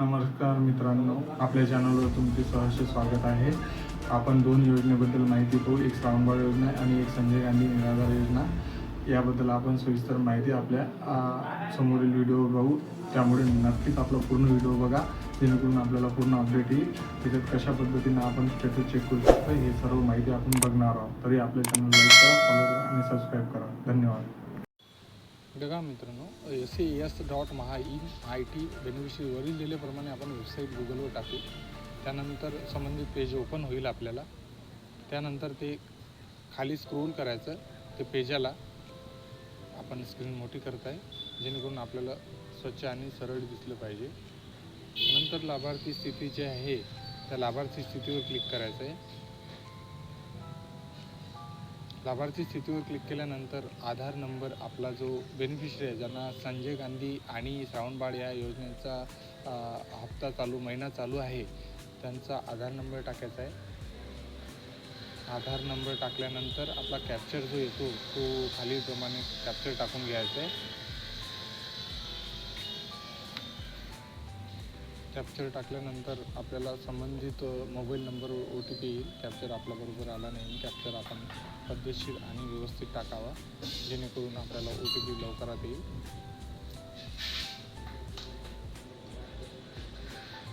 नमस्कार मित्रांनो आपल्या चॅनलवर तुमचे सहर्ष स्वागत आहे. आपण दोन योजनेबद्दल माहिती पाहू एक श्रावणबाळ योजना आणि एक संजय गांधी निराधार योजना. याबद्दल आपण सविस्तर माहिती आपल्या समोरील व्हिडिओ बघू. त्यामुळे नक्कीच आपला पूर्ण व्हिडिओ बघा जेणेकरून आपल्याला पूर्ण अपडेट येईल. त्याच्यात कशा पद्धतीनं आपण स्टेटस चेक करू शकतो हे सर्व माहिती आपण बघणार आहोत. तरी आपल्या चॅनल लाईक करा फॉलो करा आणि सबस्क्राईब करा. धन्यवाद. बघा मित्रांनो S A S dot Maha in I T beneficiary वरील आपण वेबसाईट गुगलवर टाकू. त्यानंतर संबंधित पेज ओपन होईल आपल्याला. त्यानंतर ते खाली स्क्रोल करायचं ते पेजाला आपण स्क्रीन मोठी करत आहे जेणेकरून आपल्याला स्वच्छ आणि सरळ दिसलं पाहिजे. नंतर लाभार्थी स्थिती जी आहे त्या लाभार्थी स्थितीवर क्लिक करायचं आहे लाभार्थी स्थितीवर क्लिक केल्यानंतर आधार नंबर आपला जो बेनिफिशरी आहे ज्यांना संजय गांधी आणि श्रावणबाळ या योजनेचा हप्ता चालू महिना चालू आहे त्यांचा आधार नंबर टाकायचा आहे. आधार नंबर टाकल्यानंतर आपला कॅप्चर जो येतो तो खालीलप्रमाणे कॅप्चर टाकून घ्यायचा आहे. कॅप्चर टाकल्यानंतर आपल्याला संबंधित mobile number O T P येईल. कॅप्चर आपल्याबरोबर आला नाही. कॅप्चर आपण पद्धतशीर आणि व्यवस्थित टाकावा. जेणेकरून आपल्याला ओ टी पी लवकरात येईल.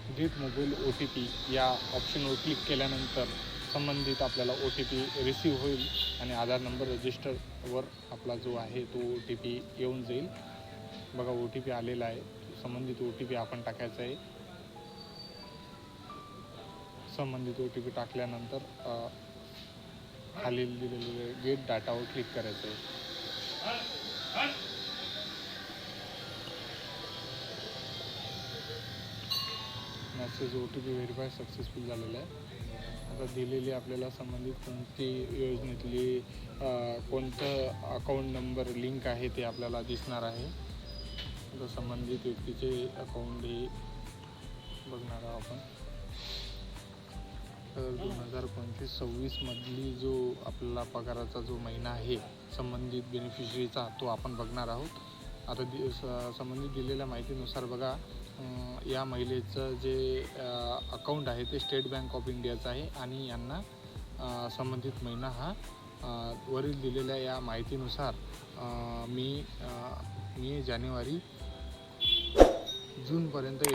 Get mobile O T P या ऑप्शनवर क्लिक केल्यानंतर संबंधित आपल्याला ओ टी पी रिसीव होईल आणि आधार नंबर रजिस्टरवर आपला जो आहे तो ओ टी पी येऊन जाईल. बघा ओ टी पी आलेला आहे. संबंधित ओ टी पी आपण टाकायचा आहे. संबंधित ओ टी पी टाकल्यानंतर खालील दिलेले गेट डाटावर क्लिक करायचं. आहे message O T P verify successful झालेला आहे. आता दिलेली आपल्याला संबंधित कोणती योजनेतली कोणतं अकाउंट नंबर लिंक आहे ते आपल्याला दिसणार आहे. संबंधित व्यक्तीचे अकाउंट हे बघणार आहोत आपण. दोन हजार पंचवीस सव्वीसमधली जो आपला पगाराचा जो महिना आहे संबंधित बेनिफिशरीचा तो आपण बघणार आहोत. आता दि संबंधित दिलेल्या माहितीनुसार बघा या महिलेचं जे अकाउंट आहे ते स्टेट बँक ऑफ इंडियाचं आहे आणि यांना संबंधित महिना हा वरील दिलेल्या या माहितीनुसार मी मी जानेवारी जूनपर्यंत येतो.